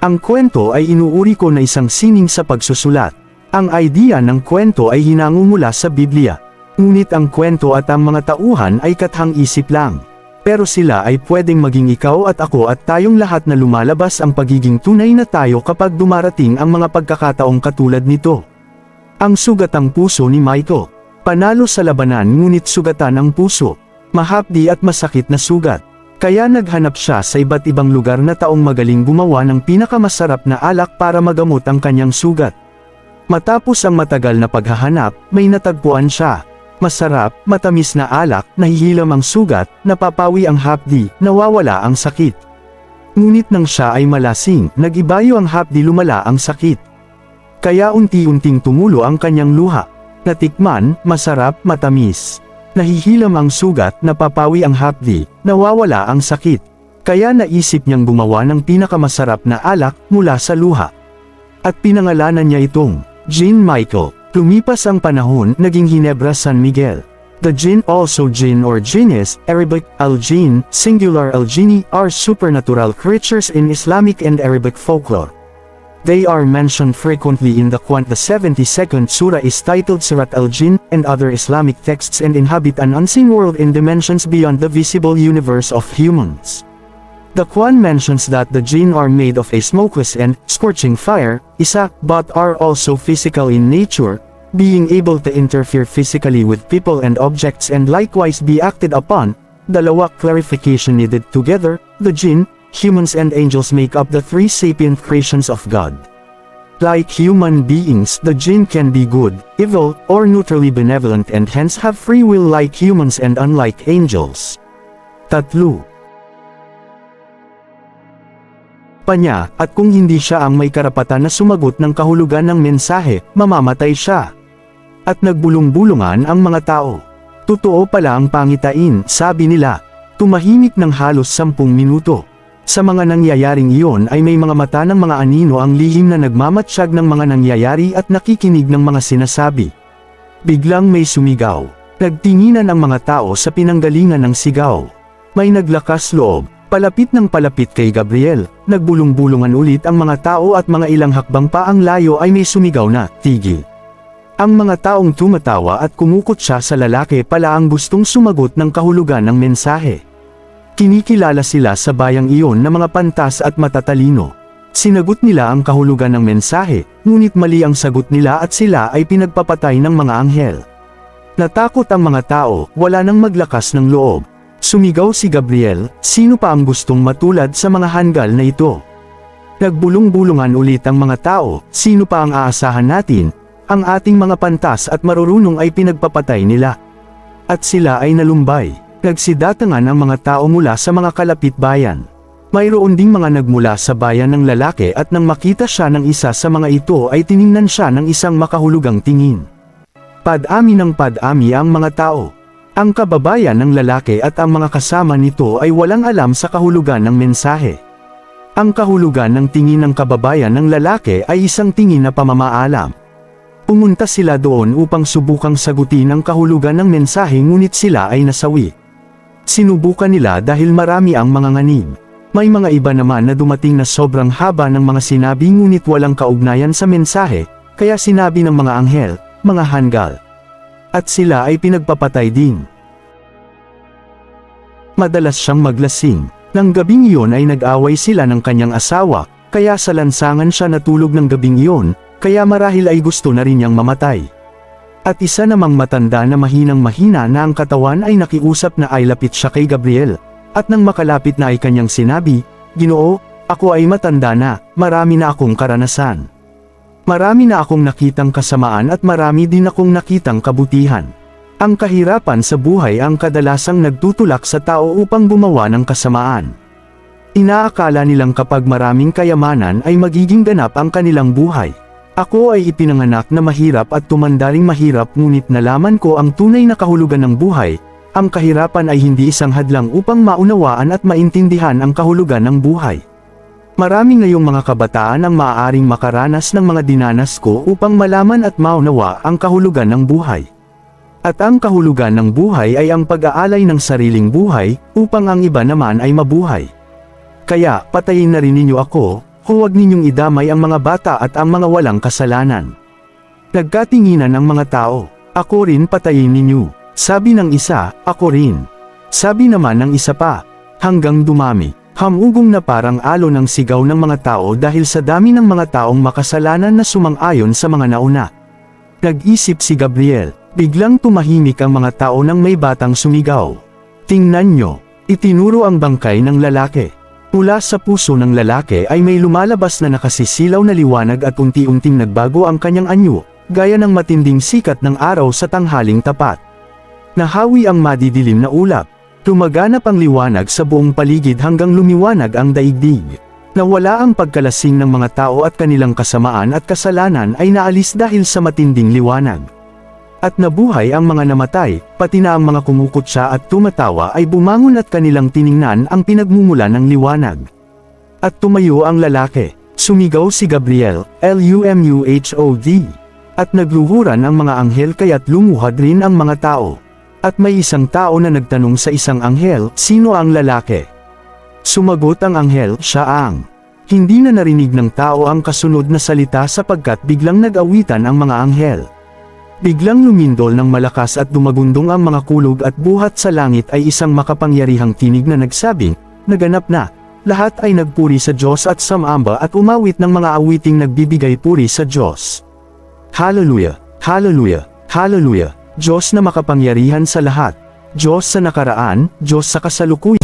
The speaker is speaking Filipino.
Ang kwento ay inuuri ko na isang sining sa pagsusulat. Ang idea ng kwento ay hinangumula sa Biblia. Ngunit ang kwento at ang mga tauhan ay kathang isip lang. Pero sila ay pwedeng maging ikaw at ako at tayong lahat na lumalabas ang pagiging tunay na tayo kapag dumarating ang mga pagkakataong katulad nito. Ang sugatang puso ni Michael. Panalo sa labanan ngunit sugatan ang puso. Mahapdi at masakit na sugat. Kaya naghanap siya sa iba't ibang lugar na taong magaling gumawa ng pinakamasarap na alak para magamot ang kanyang sugat. Matapos ang matagal na paghahanap, may natagpuan siya. Masarap, matamis na alak, nahihilam ang sugat, napapawi ang hapdi, nawawala ang sakit. Ngunit nang siya ay malasing, nagibayo ang hapdi lumala ang sakit. Kaya unti-unting tumulo ang kanyang luha. Natikman, masarap, matamis. Nahihilam ang sugat, napapawi ang hapdi, nawawala ang sakit. Kaya naisip niyang gumawa ng pinakamasarap na alak mula sa luha. At pinangalanan niya itong Gin Michael. Lumipas ang panahon, naging Hinebra San Miguel. The jinn also jinn or jinnis, Arabic, al-jinn, singular al-jinni, are supernatural creatures in Islamic and Arabic folklore. They are mentioned frequently in the Quran. The 72nd surah is titled Surat al-Jinn, and other Islamic texts and inhabit an unseen world in dimensions beyond the visible universe of humans. The Quran mentions that the jinn are made of a smokeless and scorching fire, isa, but are also physical in nature, being able to interfere physically with people and objects and likewise be acted upon. Dalawa clarification needed together, the jinn, humans and angels make up the three sapient creations of God. Like human beings, the jinn can be good, evil, or neutrally benevolent and hence have free will like humans and unlike angels. Tatlo. Panya, at kung hindi siya ang may karapatan na sumagot ng kahulugan ng mensahe, mamamatay siya. At nagbulong-bulungan ang mga tao. Totoo pala ang pangitain, sabi nila. Tumahimik ng halos sampung minuto. Sa mga nangyayaring iyon ay may mga mata ng mga anino ang lihim na nagmamatsyag ng mga nangyayari at nakikinig ng mga sinasabi. Biglang may sumigaw. Nagtinginan ang mga tao sa pinanggalingan ng sigaw. May naglakas loob, palapit ng palapit kay Gabriel, nagbulong-bulungan ulit ang mga tao at mga ilang hakbang pa ang layo ay may sumigaw na, tigil. Ang mga taong tumatawa at kumukot siya sa lalaki pala ang gustong sumagot ng kahulugan ng mensahe. Kinikilala sila sa bayang iyon na mga pantas at matatalino. Sinagot nila ang kahulugan ng mensahe, ngunit mali ang sagot nila at sila ay pinagpapatay ng mga anghel. Natakot ang mga tao, wala nang maglakas ng loob. Sumigaw si Gabriel, sino pa ang gustong matulad sa mga hanggal na ito? Nagbulong-bulungan ulit ang mga tao, sino pa ang aasahan natin? Ang ating mga pantas at marurunong ay pinagpapatay nila. At sila ay nalumbay. Nagsidatangan ang mga tao mula sa mga kalapit bayan. Mayroon ding mga nagmula sa bayan ng lalaki at nang makita siya ng isa sa mga ito ay tiningnan siya ng isang makahulugang tingin. Padami ng padami ang mga tao. Ang kababayan ng lalaki at ang mga kasama nito ay walang alam sa kahulugan ng mensahe. Ang kahulugan ng tingin ng kababayan ng lalaki ay isang tingin na pamamaalam. Pumunta sila doon upang subukang sagutin ang kahulugan ng mensahe ngunit sila ay nasawi. Sinubukan nila dahil marami ang mga nganim. May mga iba naman na dumating na sobrang haba ng mga sinabi ngunit walang kaugnayan sa mensahe, kaya sinabi ng mga anghel, mga hanggal. At sila ay pinagpapatay din. Madalas siyang maglasing. Nang gabing iyon ay nag-away sila ng kanyang asawa, kaya sa lansangan siya natulog ng gabing iyon, kaya marahil ay gusto na rin niyang mamatay. At isa namang matanda na mahinang mahina na ang katawan ay nakiusap na ay lapit siya kay Gabriel. At nang makalapit na ay kanyang sinabi, Ginoo, ako ay matanda na, marami na akong karanasan. Marami na akong nakitang kasamaan at marami din akong nakitang kabutihan. Ang kahirapan sa buhay ang kadalasang nagtutulak sa tao upang gumawa ng kasamaan. Inaakala nilang kapag maraming kayamanan ay magiging ganap ang kanilang buhay. Ako ay ipinanganak na mahirap at tumandaling mahirap ngunit nalaman ko ang tunay na kahulugan ng buhay, ang kahirapan ay hindi isang hadlang upang maunawaan at maintindihan ang kahulugan ng buhay. Marami ngayong mga kabataan ang maaaring makaranas ng mga dinanas ko upang malaman at maunawa ang kahulugan ng buhay. At ang kahulugan ng buhay ay ang pag-aalay ng sariling buhay, upang ang iba naman ay mabuhay. Kaya, patayin na rin ninyo ako, huwag ninyong idamay ang mga bata at ang mga walang kasalanan. Nagkatinginan ang mga tao, ako rin patayin ninyo. Sabi ng isa, ako rin. Sabi naman ng isa pa, hanggang dumami. Hamugong na parang alo ng sigaw ng mga tao dahil sa dami ng mga taong makasalanan na sumang-ayon sa mga nauna. Nag-isip si Gabriel, biglang tumahimik ang mga tao nang may batang sumigaw. Tingnan nyo, itinuro ang bangkay ng lalaki. Mula sa puso ng lalaki ay may lumalabas na nakasisilaw na liwanag at unti-unting nagbago ang kanyang anyo, gaya ng matinding sikat ng araw sa tanghaling tapat. Nahawi ang madidilim na ulap, Tumaganap ang liwanag sa buong paligid hanggang lumiwanag ang daigdig. Nawala ang pagkalasing ng mga tao at kanilang kasamaan at kasalanan ay naalis dahil sa matinding liwanag. At nabuhay ang mga namatay, pati na ang mga kumukutsa at tumatawa ay bumangon at kanilang tiningnan ang pinagmumula ng liwanag. At tumayo ang lalaki, sumigaw si Gabriel, L-U-M-U-H-O-D. At nagluhuran ang mga anghel kaya't lumuhad rin ang mga tao. At may isang tao na nagtanong sa isang anghel, sino ang lalaki? Sumagot ang anghel, siya ang. Hindi na narinig ng tao ang kasunod na salita sapagkat biglang nag-awitan ang mga anghel. Biglang lumindol ng malakas at dumagundong ang mga kulog at buhat sa langit ay isang makapangyarihang tinig na nagsabing, naganap na, lahat ay nagpuri sa Diyos at samamba at umawit ng mga awiting nagbibigay puri sa Diyos. Hallelujah! Hallelujah! Hallelujah! Diyos na makapangyarihan sa lahat. Diyos sa nakaraan, Diyos sa kasalukuyan.